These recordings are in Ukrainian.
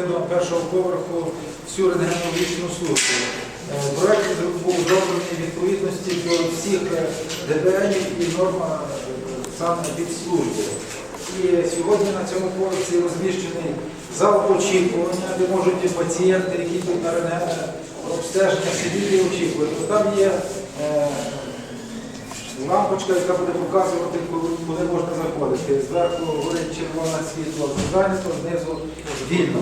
видно першого поверху всю рентгенологічну службу. Е, Проект був зроблений відповідності до всіх е, ДБНів і норм е, саме від служби. І сьогодні на цьому поверсі розміщений зал очікування, де можуть пацієнти, які йдуть на рентген обстеження, сидіти і очікувати. Там є лампочка, яка буде показувати, куди можна заходити. Зверху горить червоне світло, зайнято, знизу вільно.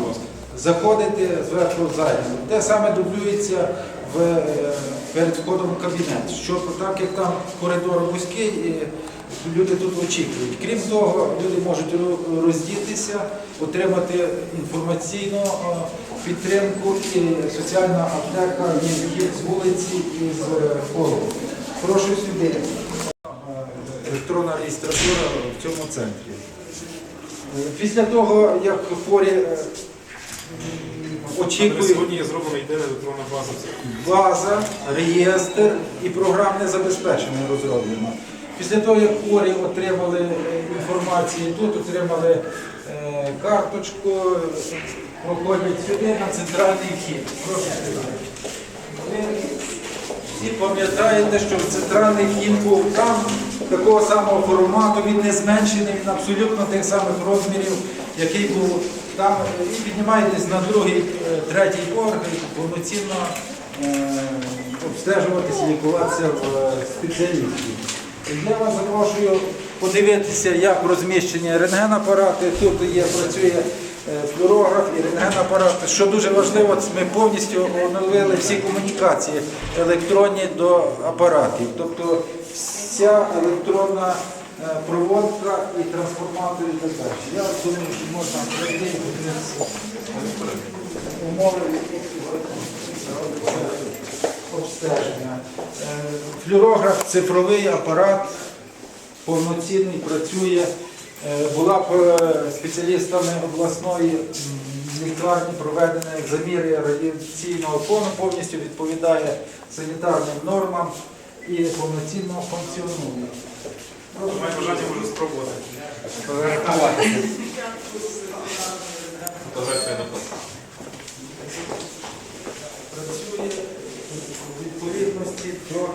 Заходити зверху зайнято. Те саме дублюється в, е, перед входом в кабінет. Щоб так як там коридор вузький, люди тут очікують. Крім того, люди можуть ро- роздітися, отримати інформаційну е, підтримку і соціальна аптека є з вулиці і з е. Прошу сюди. Реєстратура в цьому центрі. Е, Після того, як хворі е, очікують сьогодні є зроблена єдина електронна база. база, реєстр і програмне забезпечення розроблено. Після того, як хворі отримали е, інформацію тут, отримали карточку, проходять сюди на центральний вхід. Прошу сюди. Ви всі пам'ятаєте, що центральний вхід був там такого самого формату, він не зменшений, він абсолютно тих самих розмірів, який був там. І піднімаєтесь на другий, е, третій поверх повноцінно е, обстежуватися, лікуватися в е, спеціалістів. Я вас запрошую подивитися, як розміщені рентгенапарати. Тут є, працює флюорограф і рентгенапарат. Що дуже важливо, ми повністю оновили всі комунікації електронні до апаратів. Тобто вся електронна е, проводка і трансформатор і так далі. Я думаю, що можна пройти умови обстеження. Е, Флюорограф цифровий апарат повноцінний працює. Е, Була спеціалістами обласної лікарні проведена заміри радіаційного фону, повністю відповідає санітарним нормам і повноцінно функціонує. Має бажання може спробувати. Фотографія на. Працює у відповідності до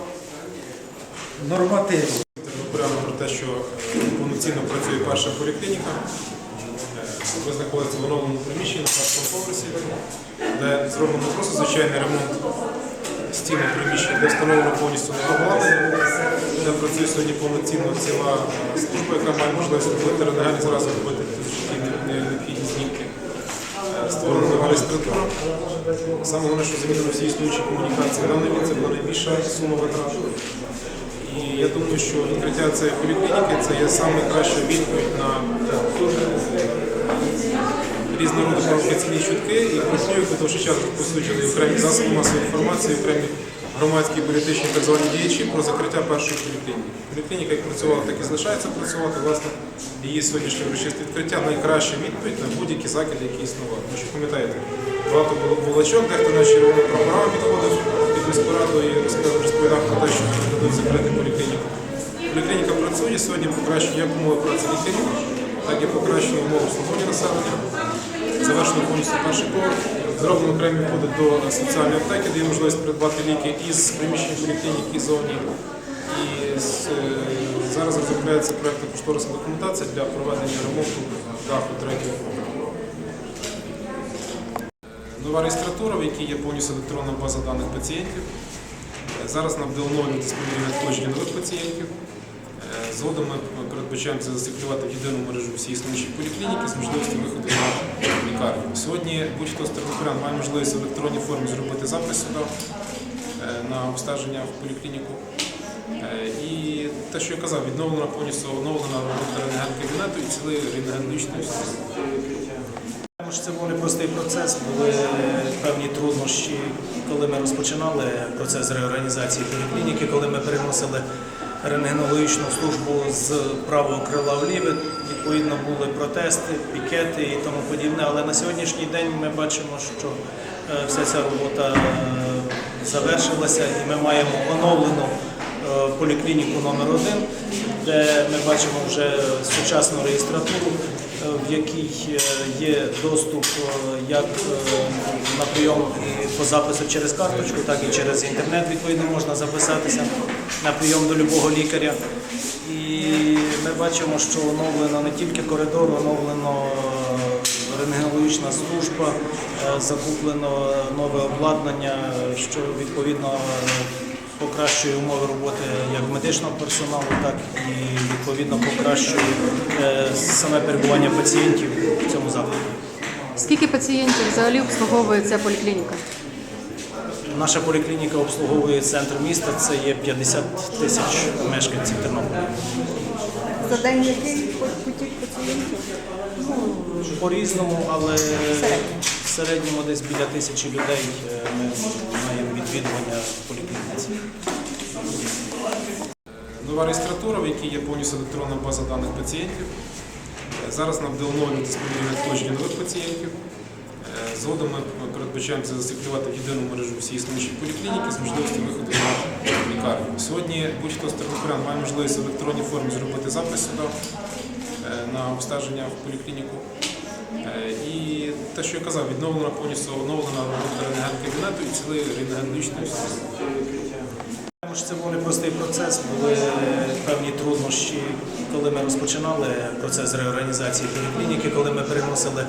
нормативів. Прямо про те, що е, повноцінно працює перша поліклініка. Е, Ви знаходитеся в оновленому приміщенні на першому поверсі, де зроблено просто звичайний ремонт стіни приміщення, де встановлено повністю обладнання, де працює сьогодні повноцінно ціла служба, яка має можливість робити рентген і зразу робити необхідні знімки. Е, Створена нова реєстратура. Саме головне, що замінено всі існуючі комунікації. Даний від це була найбільша сума витрат. І я думаю, що відкриття цієї поліклініки це є найкраща відповідь на різного роду провокаційні чутки і брехню, дуже часто розповсюджені окремі засоби масової інформації, окремі громадські політичні так звані діячі про закриття першої поліклініки. Поліклініка як працювала, так і залишається працювати. Власне, її сьогоднішнє урочисте відкриття найкраща відповідь на будь-які закиди, які існували. Тому що пам'ятаєте, багато було булочок, дехто на червону програму підходив під міську раду і розповідав про те, що дадуть закрити поліклініку. Поліклініка працює сьогодні, покращує як умови праці лікарів, так і покращує умови обслуговування населення. Завершено повністю перший поверх. Зроблено окремі входи до соціальної аптеки, де є можливість придбати ліки із приміщень поліклініки зовні. І з- е, зараз розробляється проєктна кошторисна документація для проведення ремонту даху третього поверху. Нова реєстратура, в якій є повністю електронна база даних пацієнтів. Е, Зараз нам нові диспonibilі надходження нових пацієнтів. Е, Згодом ми передбачаємо зацифрувати в єдину мережу всі існуючі поліклініки з можливістю виходу на лікарню. Сьогодні будь-хто з тернополян має можливість в електронній формі зробити запис сюди е, на обстеження в поліклініку. Е, І те, що я казав, відновлена повністю оновлена робота рентген-кабінету і цілий рентгенологічний систем. Це був непростий процес, були певні труднощі, коли ми розпочинали процес реорганізації поліклініки, коли ми переносили рентгенологічну службу з правого крила в ліве. Відповідно, були протести, пікети і тому подібне. Але на сьогоднішній день ми бачимо, що е, вся ця робота е, завершилася, і ми маємо оновлену е, поліклініку номер 1 де ми бачимо вже сучасну реєстратуру, в якій є доступ як на прийом по запису через карточку, так і через інтернет. Відповідно, можна записатися на прийом до любого лікаря. І ми бачимо, що оновлено не тільки коридор, оновлено е, рентгенологічна служба, е, закуплено нове обладнання, що відповідно покращує умови роботи як медичного персоналу, так і відповідно покращує е, саме перебування пацієнтів в цьому закладі. Скільки пацієнтів взагалі обслуговує ця поліклініка? Наша поліклініка обслуговує центр міста. Це є 50 тисяч мешканців Тернополя. За день який потік пацієнтів? По-різному, але в середньому десь біля тисячі людей е, ми маємо відвідування в поліклініці. Нова реєстратура, в якій є повністю електронна база даних пацієнтів. Е, Зараз нам спільне надходження нових пацієнтів. Е, Згодом ми передбачаємо це зациклювати в єдину мережу всі існуючі поліклініки з можливістю виходу на лікарню. Сьогодні будь-хто з тернополян має можливість в електронній формі зробити запис сюди е, на обстеження в поліклініку. Е, І те, що я казав, відновлена повністю оновлена робота рентген-кабінету і цілий рентгенологічний системи. Це був непростий процес, були певні труднощі, коли ми розпочинали процес реорганізації поліклініки, коли ми переносили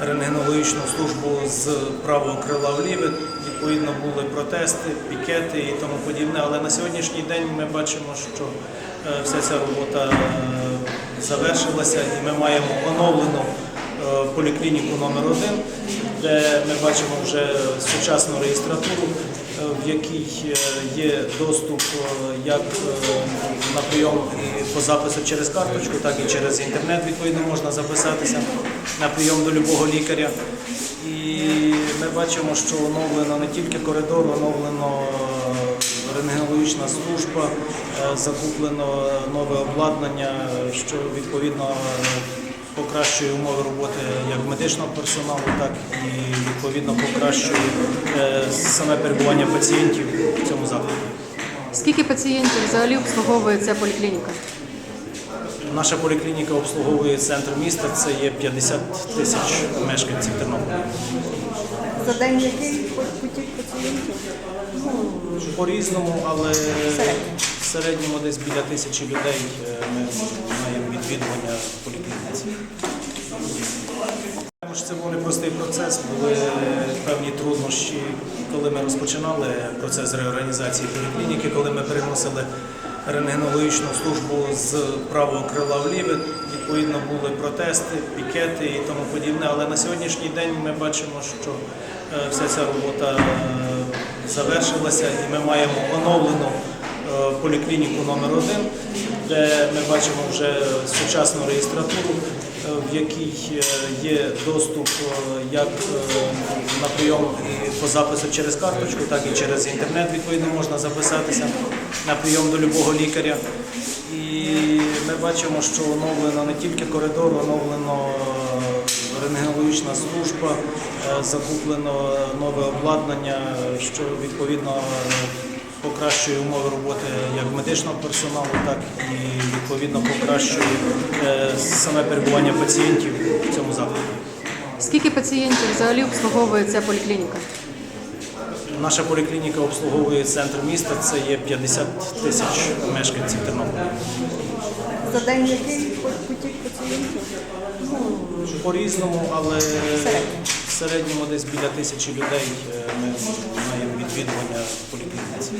рентгенологічну службу з правого крила в ліве. Відповідно, були протести, пікети і тому подібне. Але на сьогоднішній день ми бачимо, що е, вся ця робота е, завершилася і ми маємо оновлену е, поліклініку номер 1 де ми бачимо вже сучасну реєстратуру, е, в якій е, є доступ е, як на прийом по запису через карточку, так і через інтернет. Відповідно, можна записатися на прийом до любого лікаря. І ми бачимо, що оновлено не тільки коридор, оновлено рентгенологічна служба, закуплено нове обладнання, що відповідно покращує умови роботи як медичного персоналу, так і відповідно покращує е, саме перебування пацієнтів в цьому закладі. Скільки пацієнтів взагалі обслуговує ця поліклініка? Наша поліклініка обслуговує центр міста. Це є 50 тисяч мешканців Тернополя. За день який потік пацієнтів? По-різному, але в середньому десь біля тисячі людей е, ми маємо відвідування Це був непростий процес, були певні труднощі, коли ми розпочинали процес реорганізації поліклініки, коли ми переносили рентгенологічну службу з правого крила в ліве. Відповідно, були протести, пікети і тому подібне. Але на сьогоднішній день ми бачимо, що е, вся ця робота е, завершилася і ми маємо оновлену е, поліклініку номер 1 де ми бачимо вже сучасну реєстратуру, е, в якій е, є доступ е, як на прийом по запису через карточку, так і через інтернет. Відповідно, можна записатися на прийом до любого лікаря. І ми бачимо, що оновлено не тільки коридор, оновлено рентгенологічна служба, закуплено нове обладнання, що відповідно покращує умови роботи як медичного персоналу, так і відповідно покращує е, саме перебування пацієнтів в цьому закладі. Скільки пацієнтів взагалі обслуговує ця поліклініка? Наша поліклініка обслуговує центр міста. Це є 50 тисяч мешканців Тернополя. За день який потік пацієнтів? По-різному, але середньому десь біля тисячі людей е, ми маємо відвідування в поліклініці.